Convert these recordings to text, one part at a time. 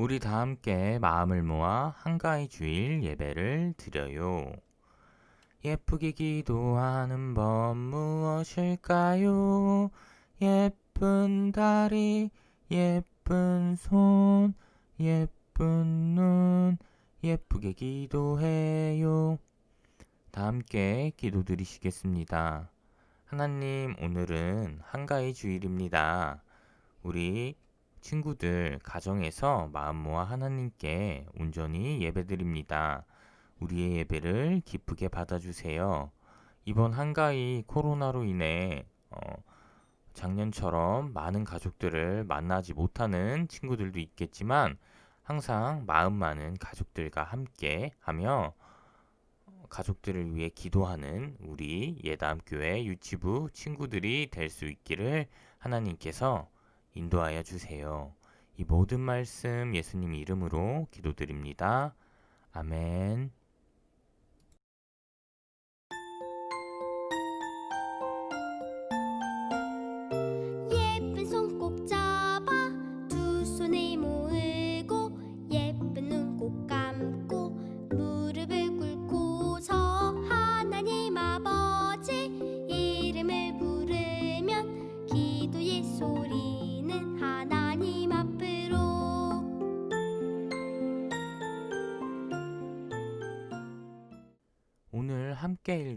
우리 다 함께 마음을 모아 한가위 주일 예배를 드려요. 예쁘게 기도하는 법 무엇일까요? 예쁜 다리, 예쁜 손, 예쁜 눈, 예쁘게 기도해요. 다 함께 기도 드리시겠습니다. 하나님, 오늘은 한가위 주일입니다. 우리 친구들 가정에서 마음 모아 하나님께 온전히 예배드립니다. 우리의 예배를 기쁘게 받아주세요. 이번 한가위 코로나로 인해 어, 작년처럼 많은 가족들을 만나지 못하는 친구들도 있겠지만 항상 마음 많은 가족들과 함께 하며 가족들을 위해 기도하는 우리 예담교회 유치부 친구들이 될 수 있기를 하나님께서 인도하여 주세요. 이 모든 말씀 예수님 이름으로 기도드립니다. 아멘.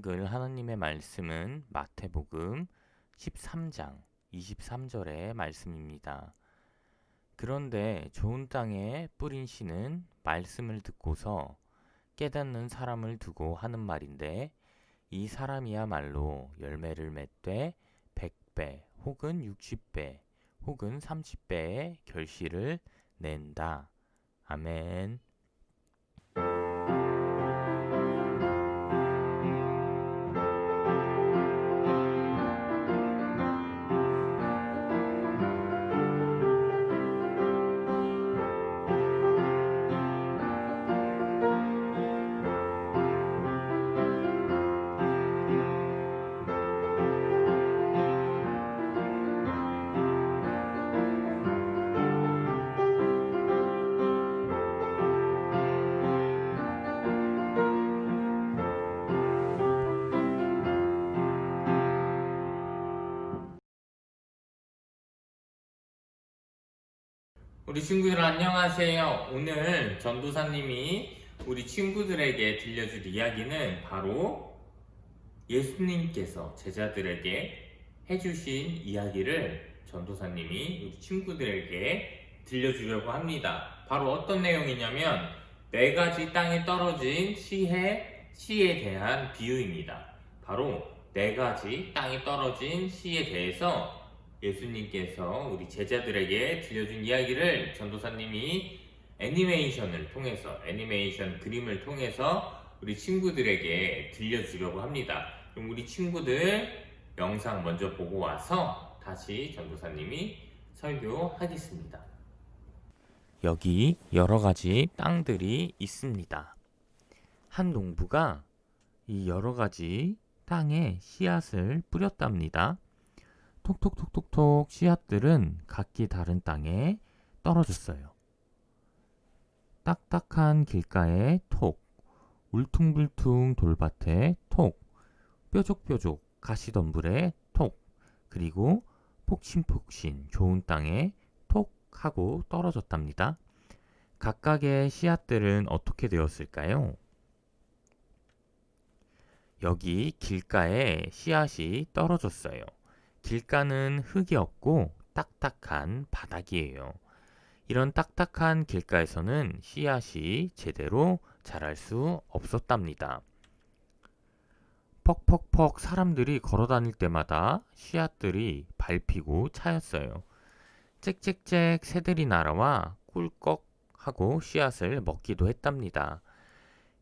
읽을 하나님의 말씀은 마태복음 13장 23절의 말씀입니다. 그런데 좋은 땅에 뿌린 씨는 말씀을 듣고서 깨닫는 사람을 두고 하는 말인데 이 사람이야말로 열매를 맺되 100배 혹은 60배 혹은 30배의 결실을 낸다. 아멘. 안녕하세요. 오늘 전도사님이 우리 친구들에게 들려줄 이야기는 바로 예수님께서 제자들에게 해주신 이야기를 전도사님이 우리 친구들에게 들려주려고 합니다. 바로 어떤 내용이냐면 네 가지 땅에 떨어진 씨의 씨에 대한 비유입니다. 바로 네 가지 땅에 떨어진 씨에 대해서 예수님께서 우리 제자들에게 들려준 이야기를 전도사님이 애니메이션을 통해서 애니메이션 그림을 통해서 우리 친구들에게 들려주려고 합니다. 그럼 우리 친구들 영상 먼저 보고 와서 다시 전도사님이 설교하겠습니다. 여기 여러 가지 땅들이 있습니다. 한 농부가 이 여러 가지 땅에 씨앗을 뿌렸답니다. 톡톡톡톡톡 씨앗들은 각기 다른 땅에 떨어졌어요. 딱딱한 길가에 톡, 울퉁불퉁 돌밭에 톡, 뾰족뾰족 가시덤불에 톡, 그리고 폭신폭신 좋은 땅에 톡 하고 떨어졌답니다. 각각의 씨앗들은 어떻게 되었을까요? 여기 길가에 씨앗이 떨어졌어요. 길가는 흙이었고 딱딱한 바닥이에요. 이런 딱딱한 길가에서는 씨앗이 제대로 자랄 수 없었답니다. 퍽퍽퍽 사람들이 걸어 다닐 때마다 씨앗들이 밟히고 차였어요. 짹짹짹 새들이 날아와 꿀꺽 하고 씨앗을 먹기도 했답니다.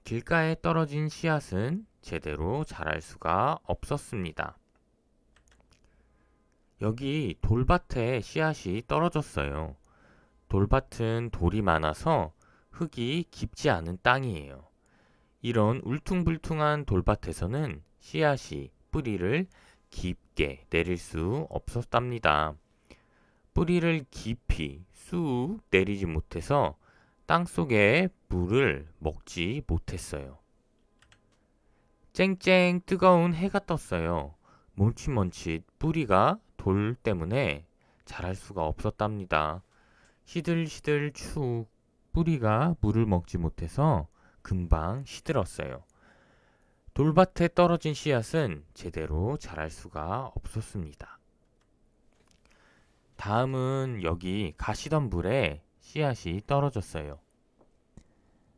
길가에 떨어진 씨앗은 제대로 자랄 수가 없었습니다. 여기 돌밭에 씨앗이 떨어졌어요. 돌밭은 돌이 많아서 흙이 깊지 않은 땅이에요. 이런 울퉁불퉁한 돌밭에서는 씨앗이 뿌리를 깊게 내릴 수 없었답니다. 뿌리를 깊이 쑥 내리지 못해서 땅 속에 물을 먹지 못했어요. 쨍쨍 뜨거운 해가 떴어요. 멈칫멈칫 뿌리가 돌 때문에 자랄 수가 없었답니다. 시들시들 축 뿌리가 물을 먹지 못해서 금방 시들었어요. 돌밭에 떨어진 씨앗은 제대로 자랄 수가 없었습니다. 다음은 여기 가시덤불에 씨앗이 떨어졌어요.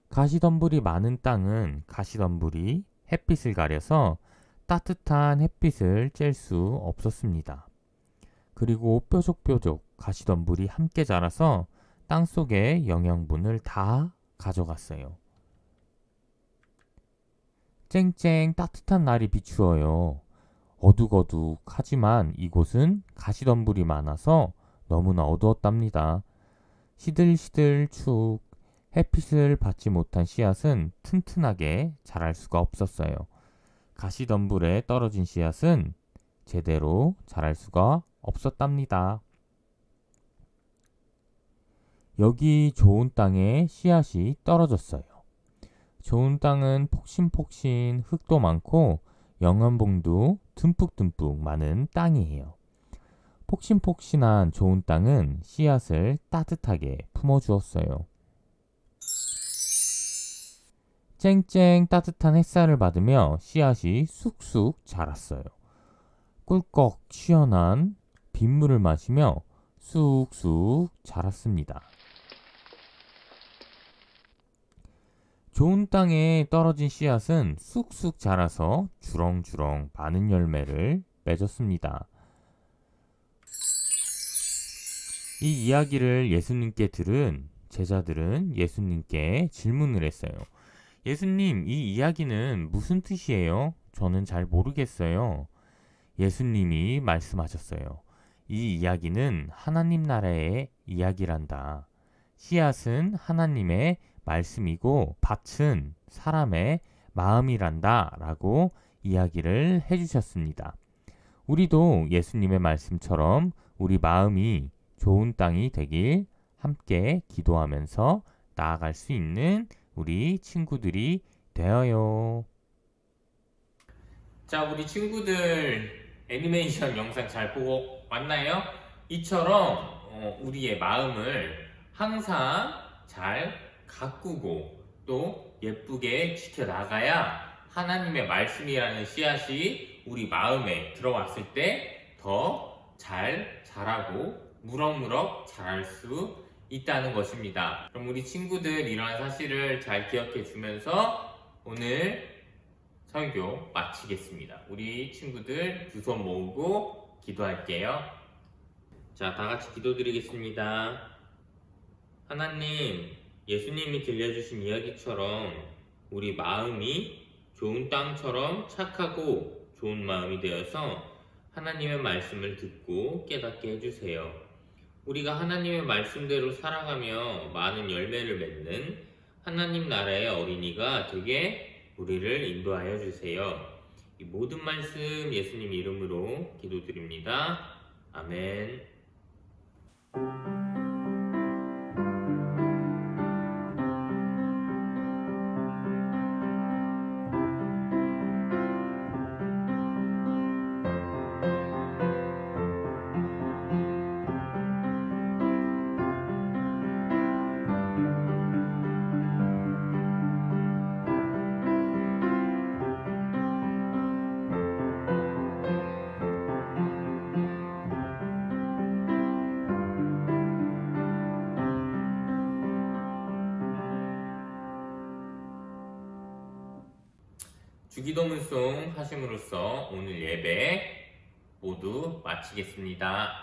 가시덤불이 많은 땅은 가시덤불이 햇빛을 가려서 따뜻한 햇빛을 쬐을 수 없었습니다. 그리고 뾰족뾰족 가시덤불이 함께 자라서 땅 속의 영양분을 다 가져갔어요. 쨍쨍 따뜻한 날이 비추어요. 어둑어둑 하지만 이곳은 가시덤불이 많아서 너무나 어두웠답니다. 시들시들 축 햇빛을 받지 못한 씨앗은 튼튼하게 자랄 수가 없었어요. 가시덤불에 떨어진 씨앗은 제대로 자랄 수가 없었답니다. 여기 좋은 땅에 씨앗이 떨어졌어요. 좋은 땅은 폭신폭신 흙도 많고 영양봉도 듬뿍듬뿍 많은 땅이에요. 폭신폭신한 좋은 땅은 씨앗을 따뜻하게 품어주었어요. 쨍쨍 따뜻한 햇살을 받으며 씨앗이 쑥쑥 자랐어요. 꿀꺽 시원한 빗물을 마시며 쑥쑥 자랐습니다. 좋은 땅에 떨어진 씨앗은 쑥쑥 자라서 주렁주렁 많은 열매를 맺었습니다. 이 이야기를 예수님께 들은 제자들은 예수님께 질문을 했어요. 예수님, 이 이야기는 무슨 뜻이에요? 저는 잘 모르겠어요. 예수님이 말씀하셨어요. 이 이야기는 하나님 나라의 이야기란다. 씨앗은 하나님의 말씀이고 밭은 사람의 마음이란다 라고 이야기를 해주셨습니다. 우리도 예수님의 말씀처럼 우리 마음이 좋은 땅이 되길 함께 기도하면서 나아갈 수 있는 우리 친구들이 되어요. 자, 우리 친구들 애니메이션 영상 잘 보고 왔나요? 이처럼 어, 우리의 마음을 항상 잘 가꾸고 또 예쁘게 지켜나가야 하나님의 말씀이라는 씨앗이 우리 마음에 들어왔을 때 더 잘 자라고 무럭무럭 자랄 수 있다는 것입니다. 그럼 우리 친구들 이러한 사실을 잘 기억해 주면서 오늘 설교 마치겠습니다. 우리 친구들 두 손 모으고 기도할게요. 자, 다 같이 기도드리겠습니다. 하나님, 예수님이 들려주신 이야기처럼 우리 마음이 좋은 땅처럼 착하고 좋은 마음이 되어서 하나님의 말씀을 듣고 깨닫게 해주세요. 우리가 하나님의 말씀대로 살아가며 많은 열매를 맺는 하나님 나라의 어린이가 되게 우리를 인도하여 주세요. 이 모든 말씀 예수님 이름으로 기도드립니다. 아멘. 주기도문송 하심으로써 오늘 예배 모두 마치겠습니다.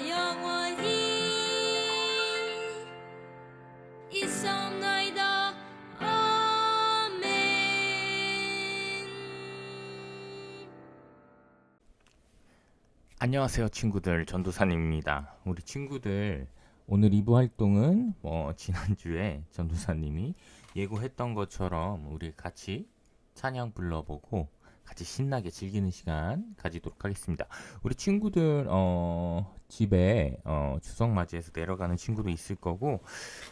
안녕하세요 친구들. 전도사님입니다. 우리 친구들 오늘 2부 활동은 뭐 지난주에 전도사님이 예고했던 것처럼 우리 같이 찬양 불러보고 같이 신나게 즐기는 시간 가지도록 하겠습니다. 우리 친구들 어 집에 어 추석 맞이해서 내려가는 친구도 있을 거고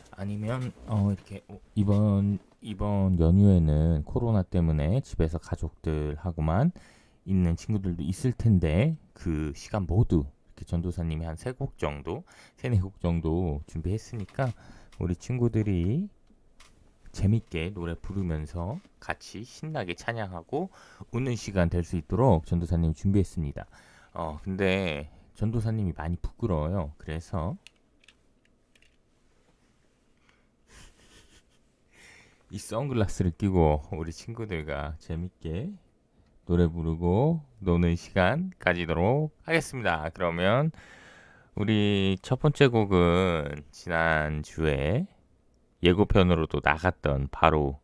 아니면 어 이렇게 어, 이번 이번 연휴에는 코로나 때문에 집에서 가족들하고만 있는 친구들도 있을 텐데 그 시간 모두 이렇게 전도사님이 한 세 곡 정도, 세네 곡 정도 준비했으니까 우리 친구들이 재밌게 노래 부르면서 같이 신나게 찬양하고 웃는 시간 될 수 있도록 전도사님 준비했습니다. 어, 근데 전도사님이 많이 부끄러워요. 그래서 이 선글라스를 끼고 우리 친구들과 재밌게 노래 부르고 노는 시간 가지도록 하겠습니다. 그러면 우리 첫 번째 곡은 지난주에 예고편으로도 나갔던 바로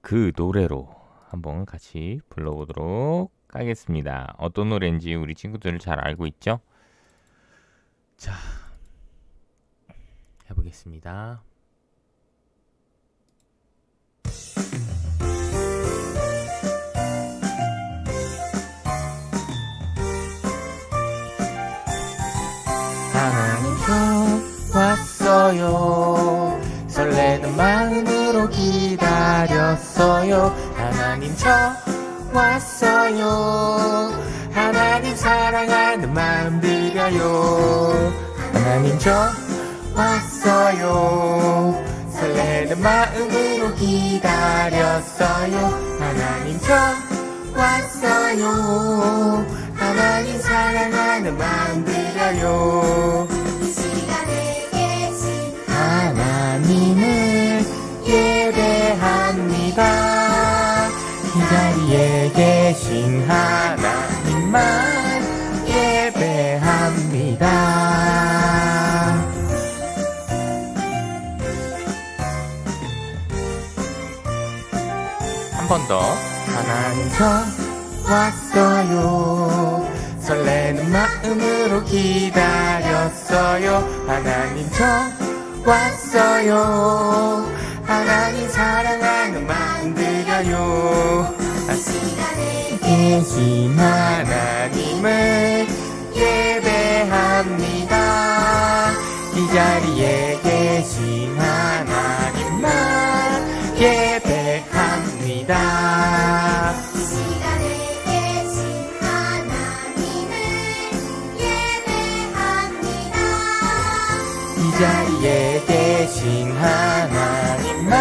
그 노래로 한번 같이 불러보도록 하겠습니다. 어떤 노래인지 우리 친구들 잘 알고 있죠? 자, 해보겠습니다. 왔어요. 설레는 마음으로 기다렸어요. 하나님 저 왔어요. 하나님 사랑하는 마음 드려요. 하나님 저 왔어요. 설레는 마음으로 기다렸어요. 하나님 저 왔어요. 하나님 사랑하는 마음 드려요. 하나님을 예배합니다. 이 자리에 계신 하나님만 예배합니다. 한 번 더. 하나님 저 왔어요. 설레는 마음으로 기다렸어요. 하나님 저 왔어요. 하나님 사랑하는 마음 드려요. 아, 시간에 계신 하나님을 예배합니다. 이 자리에 계신 하나님만 예배합니다. 하나님만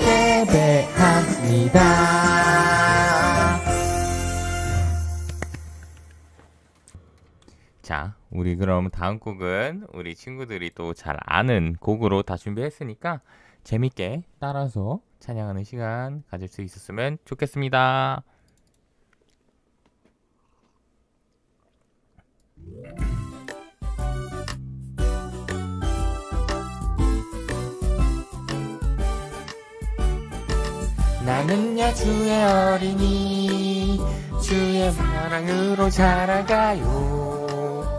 예배합니다. 자, 우리 그럼 다음 곡은 우리 친구들이 또 잘 아는 곡으로 다 준비했으니까 재밌게 따라서 찬양하는 시간 가질 수 있었으면 좋겠습니다. 나는야 주의 어린이 주의 사랑으로 자라가요.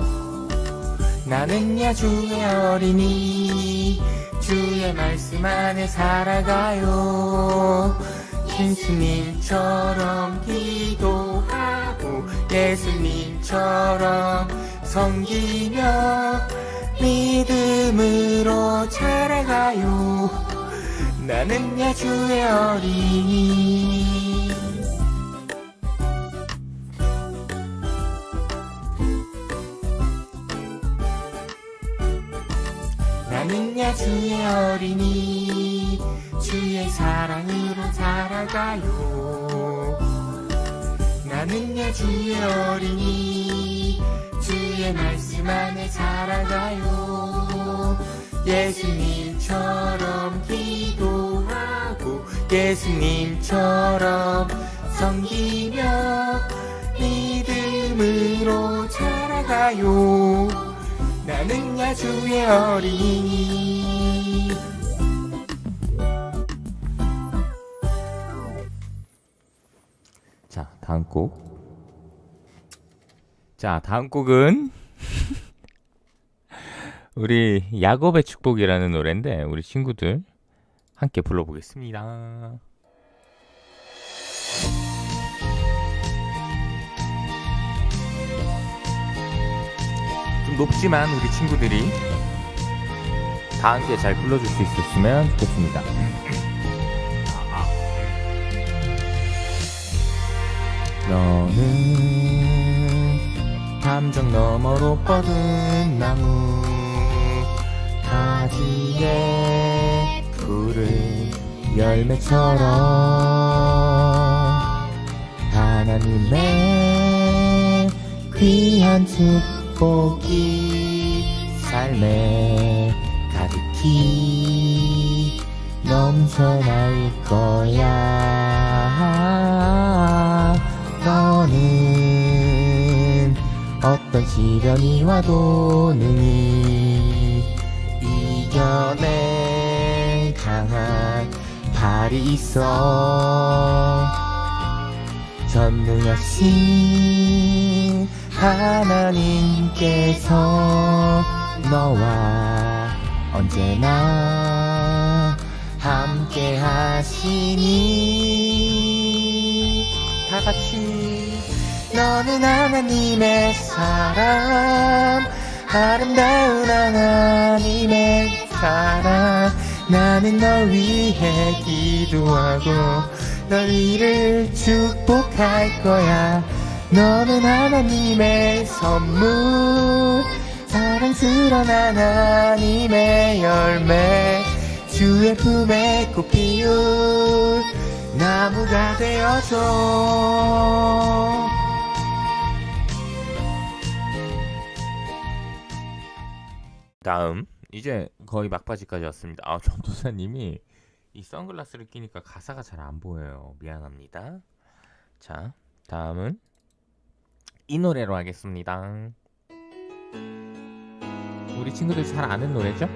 나는야 주의 어린이 주의 말씀 안에 살아가요. 예수님처럼 기도하고 예수님처럼 섬기며 믿음으로 자라가요 나는 야 주의 어린이. 나는 야 주의 어린이. 주의 사랑으로 살아가요. 나는 야 주의 어린이. 주의 말씀 안에 살아가요 예수님처럼 기도하고 예수님처럼 섬기며 믿음으로 자라가요. 나는 야 주의 어린이. 자 다음 곡. 자, 다음 곡은 우리 야곱의 축복이라는 노래인데 우리 친구들 함께 불러보겠습니다. 좀 높지만 우리 친구들이 다 함께 잘 불러줄 수 있었으면 좋겠습니다. 너는 감정 너머로 뻗은 나무 가지에 푸른 열매처럼 하나님의 귀한 축복이 삶에 가득히 넘쳐날 거야. 너는 어떤 시련이 와도 능히 발이 있어. 전능하신 하나님께서 너와 언제나 함께 하시니. 다 같이. 너는 하나님의 사람 아름다운 하나님의 사람 나는 널 위해 기도하고 널 이를 축복할 거야. 너는 하나님의 선물 사랑스런 하나님의 열매 주의 품에 꽃 피울 나무가 되어줘. 다음 이제 거의 막바지까지 왔습니다. 아 전도사님이 이 선글라스를 끼니까 가사가 잘 안 보여요. 미안합니다. 자 다음은 이 노래로 하겠습니다. 우리 친구들 잘 아는 노래죠?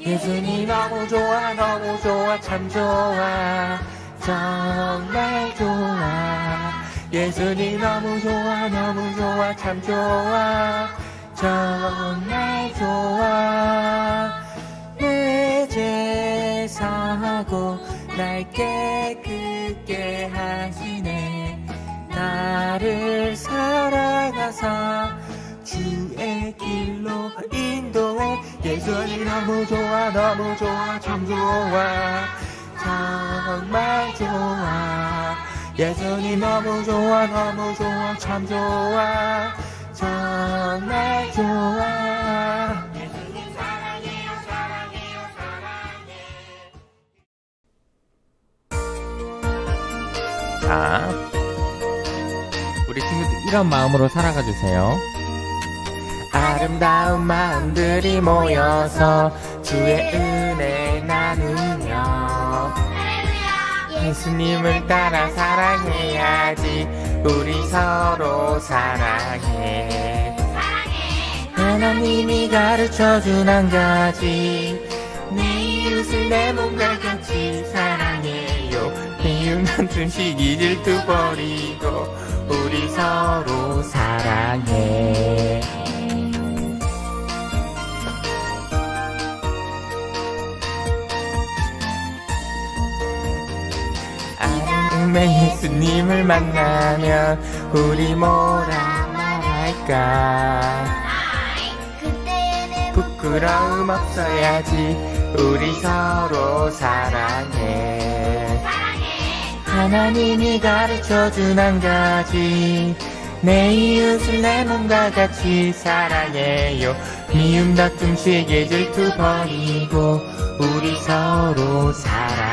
예수님 너무 좋아 너무 좋아 참 좋아 정말 좋아 예수님 너무 좋아 너무 좋아 참 좋아. 정말 좋아. 내 죄사하고 날 깨끗게 하시네. 나를 사랑하사 주의 길로 인도해. 예수님 너무 좋아 너무 좋아 참 좋아. 정말 좋아 예수님 너무 좋아 너무 좋아 참 좋아 정말 좋아. 자 우리 친구들 이런 마음으로 살아가 주세요. 아름다운 마음들이 모여서 주의 은 예수님을 따라 사랑해야지. 우리 서로 사랑해. 하나님이 가르쳐준 한 가지. 네 이웃을 내 몸과 같이 사랑해요. 미움한 틈씩 이질투 버리고 우리 서로 사랑해 예수님을 만나면 우리 뭐라 말할까? 부끄러움 없어야지 우리 서로 사랑해. 하나님이 가르쳐준 한 가지. 내 이웃을 내 몸과 같이 사랑해요. 미움 다툼 시기 질투 버리고 우리 서로 사랑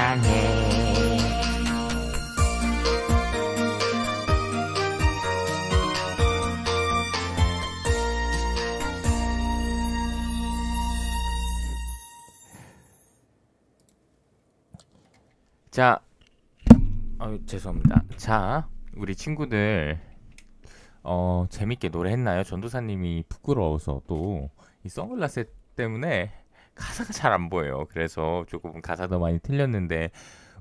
자, 어, 죄송합니다. 자, 우리 친구들 어, 재밌게 노래했나요? 전도사님이 부끄러워서 또 이 선글라스 때문에 가사가 잘 안 보여요. 그래서 조금 가사도 많이 틀렸는데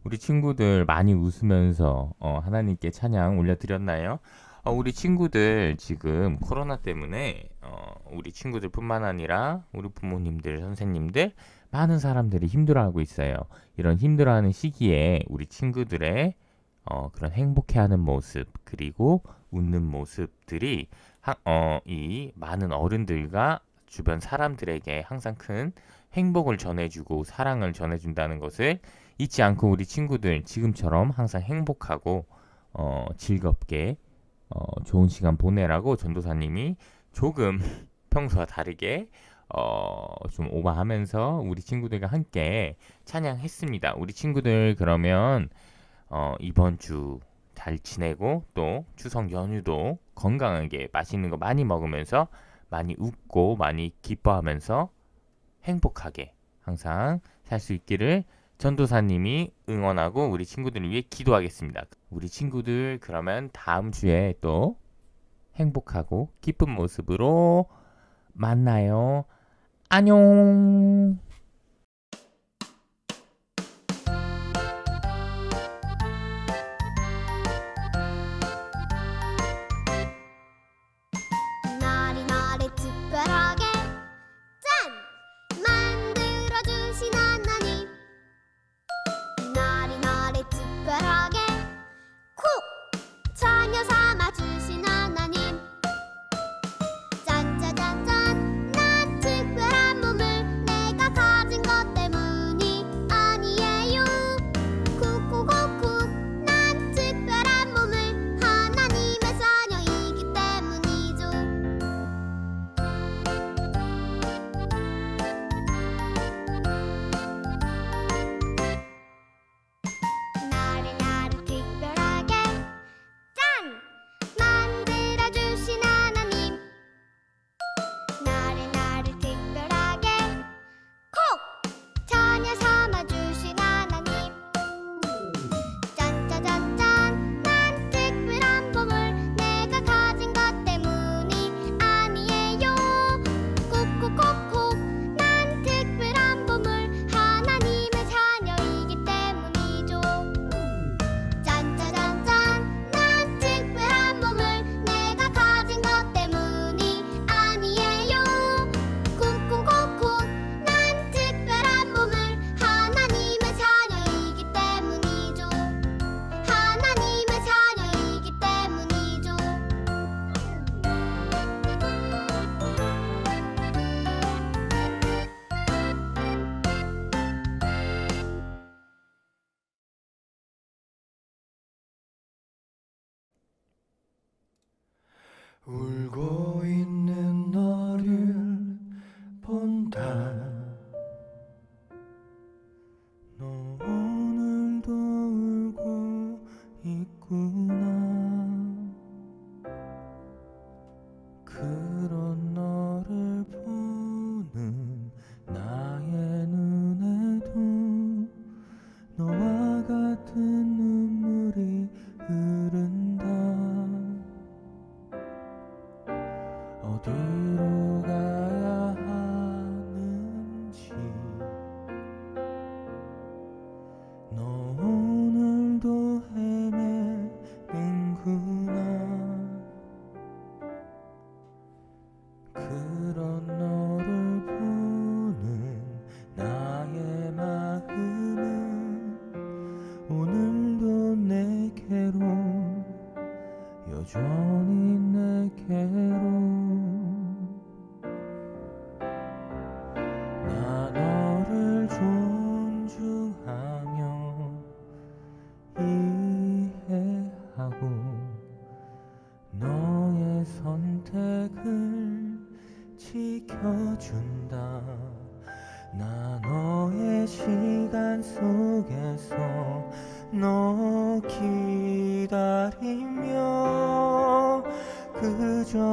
우리 친구들 많이 웃으면서 어, 하나님께 찬양 올려드렸나요? 어, 우리 친구들 지금 코로나 때문에 어, 우리 친구들뿐만 아니라 우리 부모님들, 선생님들 많은 사람들이 힘들어하고 있어요. 이런 힘들어하는 시기에 우리 친구들의 어, 그런 행복해하는 모습 그리고 웃는 모습들이 하, 어, 이 많은 어른들과 주변 사람들에게 항상 큰 행복을 전해주고 사랑을 전해준다는 것을 잊지 않고 우리 친구들 지금처럼 항상 행복하고 어, 즐겁게 어, 좋은 시간 보내라고 전도사님이 조금 평소와 다르게 어, 좀 오버하면서 우리 친구들과 함께 찬양했습니다. 우리 친구들 그러면 어, 이번 주 잘 지내고 또 추석 연휴도 건강하게 맛있는 거 많이 먹으면서 많이 웃고 많이 기뻐하면서 행복하게 항상 살 수 있기를 전도사님이 응원하고 우리 친구들을 위해 기도하겠습니다. 우리 친구들 그러면 다음 주에 또 행복하고 기쁜 모습으로 만나요. 안녕.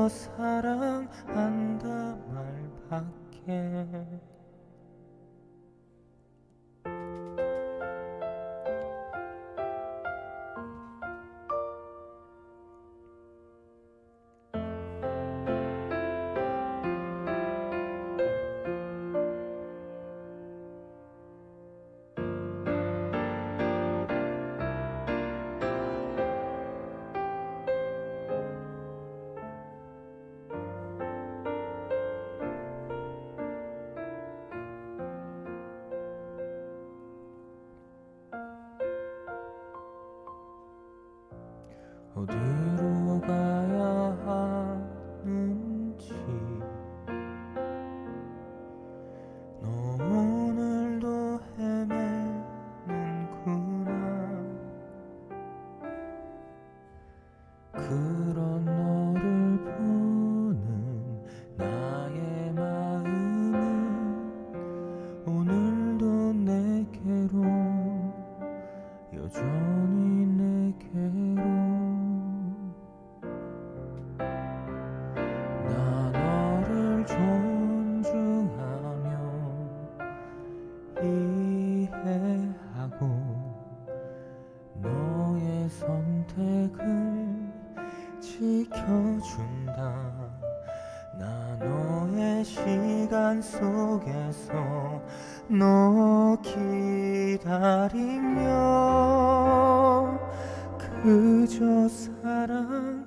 nos hará. 어디로 가야 시간 속에서 너 기다리며 그저 사랑